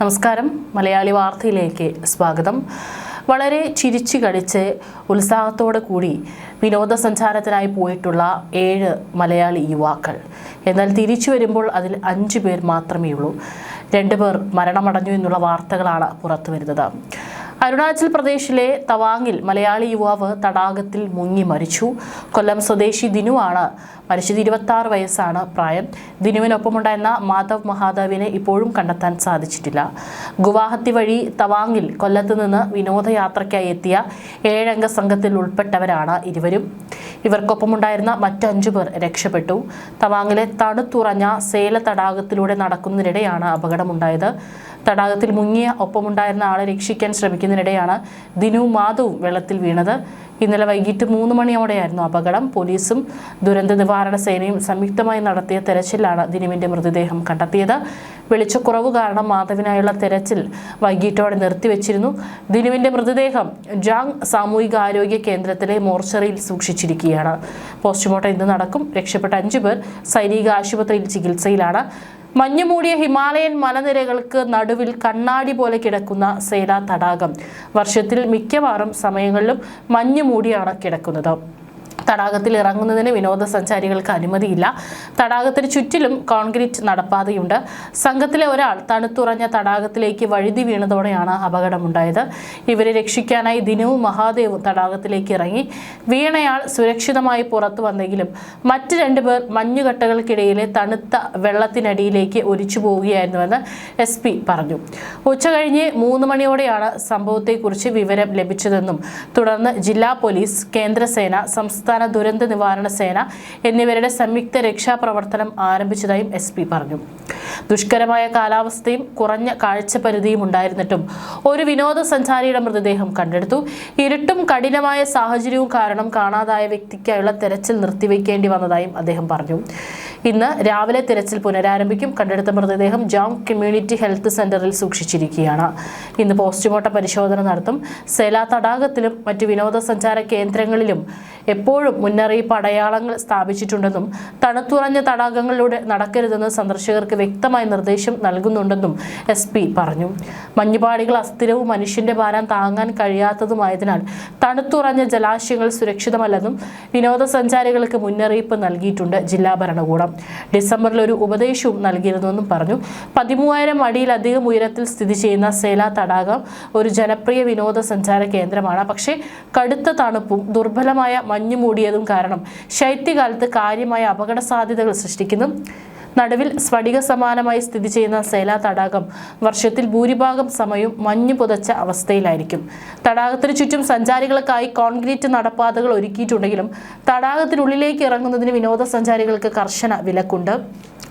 നമസ്കാരം. മലയാളി വാർത്തയിലേക്ക് സ്വാഗതം. വളരെ ചിരിച്ചു കളിച്ച് ഉത്സാഹത്തോടെ കൂടി വിനോദസഞ്ചാരത്തിനായി പോയിട്ടുള്ള ഏഴ് മലയാളി യുവാക്കൾ. എന്നാൽ തിരിച്ചു വരുമ്പോൾ അതിൽ അഞ്ച് പേർ മാത്രമേ ഉള്ളൂ രണ്ടുപേർ മരണമടഞ്ഞു എന്നുള്ള വാർത്തകളാണ് പുറത്തു വരുന്നത് അരുണാചൽ പ്രദേശിലെ തവാങ്ങിൽ മലയാളി യുവാവ് തടാകത്തിൽ മുങ്ങി മരിച്ചു. കൊല്ലം സ്വദേശി ദിനുവാണ് മരിച്ചത്. ഇരുപത്തി വയസ്സാണ് പ്രായം. ദിനുവിനൊപ്പമുണ്ടായിരുന്ന മാധവ് മഹാദേവിനെ ഇപ്പോഴും കണ്ടെത്താൻ സാധിച്ചിട്ടില്ല. ഗുവാഹത്തി വഴി തവാങ്ങിൽ കൊല്ലത്ത് നിന്ന് വിനോദയാത്രയ്ക്കായി എത്തിയ ഏഴംഗ സംഘത്തിൽ ഉൾപ്പെട്ടവരാണ് ഇരുവരും. ഇവർക്കൊപ്പമുണ്ടായിരുന്ന മറ്റഞ്ചു പേർ രക്ഷപ്പെട്ടു. തവാങ്ങിലെ തണുത്തുറഞ്ഞ സേല തടാകത്തിലൂടെ നടക്കുന്നതിനിടെയാണ് അപകടമുണ്ടായത്. തടാകത്തിൽ മുങ്ങിയ ഒപ്പമുണ്ടായിരുന്ന ആളെ രക്ഷിക്കാൻ ശ്രമിക്കുന്നതിനിടെയാണ് ദിനു മാധവും വെള്ളത്തിൽ വീണത്. ഇന്നലെ വൈകിട്ട് മൂന്ന് മണിയോടെയായിരുന്നു അപകടം. പോലീസും ദുരന്ത നിവാരണ സേനയും സംയുക്തമായി നടത്തിയ തെരച്ചിലാണ് ദിനുവിന്റെ മൃതദേഹം കണ്ടെത്തിയത്. വെളിച്ചക്കുറവ് കാരണം മാധവിനായുള്ള തെരച്ചിൽ വൈകിട്ടോടെ നിർത്തിവെച്ചിരുന്നു. ദിനുവിന്റെ മൃതദേഹം ജാങ് സാമൂഹിക ആരോഗ്യ കേന്ദ്രത്തിലെ മോർച്ചറിയിൽ സൂക്ഷിച്ചിരിക്കുകയാണ്. പോസ്റ്റ്മോർട്ടം ഇന്ന് നടക്കും. രക്ഷപ്പെട്ട അഞ്ചു പേർ സൈനിക ആശുപത്രിയിൽ ചികിത്സയിലാണ്. മഞ്ഞുമൂടിയ ഹിമാലയൻ മലനിരകൾക്ക് നടുവിൽ കണ്ണാടി പോലെ കിടക്കുന്ന സേല തടാകം. വർഷത്തിൽ മിക്കവാറും സമയങ്ങളിലും മഞ്ഞു മൂടിയാണ് കിടക്കുന്നത്. തടാകത്തിൽ ഇറങ്ങുന്നതിന് വിനോദസഞ്ചാരികൾക്ക് അനുമതിയില്ല. തടാകത്തിന് ചുറ്റിലും കോൺക്രീറ്റ് നടപ്പാതയുണ്ട്. സംഘത്തിലെ ഒരാൾ തണുത്തുറഞ്ഞ തടാകത്തിലേക്ക് വഴുതി വീണതോടെയാണ് അപകടമുണ്ടായത്. ഇവരെ രക്ഷിക്കാനായി ദിനവും മഹാദേവും തടാകത്തിലേക്ക് ഇറങ്ങി. വീണയാൾ സുരക്ഷിതമായി പുറത്തു വന്നെങ്കിലും മറ്റ് രണ്ടുപേർ മഞ്ഞുകട്ടകൾക്കിടയിലെ തണുത്ത വെള്ളത്തിനടിയിലേക്ക് ഒലിച്ചു പോവുകയായിരുന്നുവെന്ന് എസ് പി പറഞ്ഞു. ഉച്ചകഴിഞ്ഞ് മൂന്ന് മണിയോടെയാണ് സംഭവത്തെക്കുറിച്ച് വിവരം ലഭിച്ചതെന്നും തുടർന്ന് ജില്ലാ പോലീസ് കേന്ദ്രസേന സംസ്ഥാന ദുരന്ത നിവാരണ സേന എന്നിവരുടെ സംയുക്ത രക്ഷാപ്രവർത്തനം ആരംഭിച്ചതായും എസ് പി പറഞ്ഞു. ദുഷ്കരമായ കാലാവസ്ഥയും കുറഞ്ഞ കാഴ്ചപരിധിയും ഉണ്ടായിരുന്നിട്ടും ഒരു വിനോദസഞ്ചാരിയുടെ മൃതദേഹം കണ്ടെടുത്തു. ഇരുട്ടും കഠിനമായ സാഹചര്യവും കാരണം കാണാതായ വ്യക്തിക്കായുള്ള തെരച്ചിൽ നിർത്തിവെക്കേണ്ടി വന്നതായും അദ്ദേഹം പറഞ്ഞു. ഇന്ന് രാവിലെ തിരച്ചിൽ പുനരാരംഭിക്കും. കണ്ടെടുത്ത മൃതദേഹം ജോങ് കമ്മ്യൂണിറ്റി ഹെൽത്ത് സെന്ററിൽ സൂക്ഷിച്ചിരിക്കുകയാണ്. ഇന്ന് പോസ്റ്റ്മോർട്ടം പരിശോധന നടത്തും. സേല തടാകത്തിലും മറ്റ് വിനോദസഞ്ചാര കേന്ദ്രങ്ങളിലും എപ്പോഴും മുന്നറിയിപ്പ് അടയാളങ്ങൾ സ്ഥാപിച്ചിട്ടുണ്ടെന്നും തണുത്തുറഞ്ഞ തടാകങ്ങളിലൂടെ നടക്കരുതെന്ന് സന്ദർശകർക്ക് വ്യക്തമായ നിർദ്ദേശം നൽകുന്നുണ്ടെന്നും എസ് പറഞ്ഞു. മഞ്ഞുപാടികൾ അസ്ഥിരവും മനുഷ്യന്റെ ഭാരം താങ്ങാൻ കഴിയാത്തതുമായതിനാൽ തണുത്തുറഞ്ഞ ജലാശയങ്ങൾ സുരക്ഷിതമല്ലെന്നും വിനോദസഞ്ചാരികൾക്ക് മുന്നറിയിപ്പ് നൽകിയിട്ടുണ്ട് ജില്ലാ ഭരണകൂടം. ഡിസംബറിൽ ഒരു ഉപദേശവും നൽകിയിരുന്നുവെന്നും പറഞ്ഞു. പതിമൂവായിരം അടിയിലധികം ഉയരത്തിൽ സ്ഥിതി ചെയ്യുന്ന സേല തടാകം ഒരു ജനപ്രിയ വിനോദസഞ്ചാര കേന്ദ്രമാണ്. പക്ഷേ കടുത്ത തണുപ്പും ദുർബലമായ മഞ്ഞു മൂടിയതും കാരണം ശൈത്യകാലത്ത് കാര്യമായ അപകട സാധ്യതകൾ സൃഷ്ടിക്കുന്നു. നടുവിൽ സ്ഫടിക സമാനമായി സ്ഥിതി ചെയ്യുന്ന സേല തടാകം വർഷത്തിൽ ഭൂരിഭാഗം സമയവും മഞ്ഞു പുതച്ച അവസ്ഥയിലായിരിക്കും. തടാകത്തിന് ചുറ്റും സഞ്ചാരികൾക്കായി കോൺക്രീറ്റ് നടപ്പാതകൾ ഒരുക്കിയിട്ടുണ്ടെങ്കിലും തടാകത്തിനുള്ളിലേക്ക് ഇറങ്ങുന്നതിന് വിനോദസഞ്ചാരികൾക്ക് കർശന വിലക്കുണ്ട്.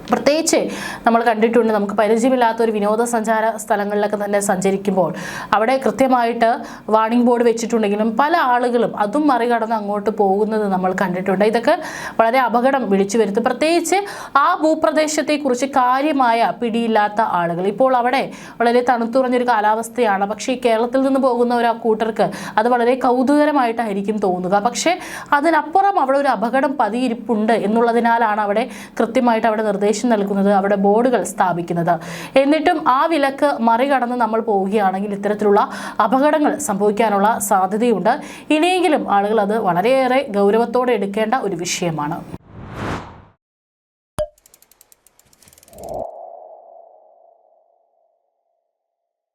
പ്രത്യേകിച്ച് നമ്മൾ കണ്ടിട്ടുണ്ട് നമുക്ക് പരിചയമില്ലാത്ത ഒരു വിനോദസഞ്ചാര സ്ഥലങ്ങളിലൊക്കെ തന്നെ സഞ്ചരിക്കുമ്പോൾ അവിടെ കൃത്യമായിട്ട് വാണിംഗ് ബോർഡ് വെച്ചിട്ടുണ്ടെങ്കിലും പല ആളുകളും അതും മറികടന്ന് അങ്ങോട്ട് പോകുന്നത് നമ്മൾ കണ്ടിട്ടുണ്ട്. ഇതൊക്കെ വളരെ അപകടം വിളിച്ചു വരുത്തും. പ്രത്യേകിച്ച് ആ ഭൂപ്രദേശത്തെക്കുറിച്ച് കാര്യമായ പിടിയില്ലാത്ത ആളുകൾ. ഇപ്പോൾ അവിടെ വളരെ തണുത്തുറഞ്ഞൊരു കാലാവസ്ഥയാണ്. പക്ഷേ കേരളത്തിൽ നിന്ന് പോകുന്ന ഒരു കൂട്ടർക്ക് അത് വളരെ കൗതുകരമായിട്ടായിരിക്കും തോന്നുക. പക്ഷേ അതിനപ്പുറം അവിടെ ഒരു അപകടം പതിയിരിപ്പുണ്ട് എന്നുള്ളതിനാലാണ് അവിടെ കൃത്യമായിട്ട് അവിടെ നിർദ്ദേശം നൽകുന്നത് അവിടെ ബോർഡുകൾ സ്ഥാപിക്കുന്നത്. എന്നിട്ടും ആ വിലക്ക് മറികടന്ന് നമ്മൾ പോവുകയാണെങ്കിൽ ഇത്തരത്തിലുള്ള അപകടങ്ങൾ സംഭവിക്കാനുള്ള സാധ്യതയുണ്ട്. ഇനിയെങ്കിലും ആളുകൾ അത് വളരെയേറെ ഗൗരവത്തോടെ എടുക്കേണ്ട ഒരു വിഷയമാണ്.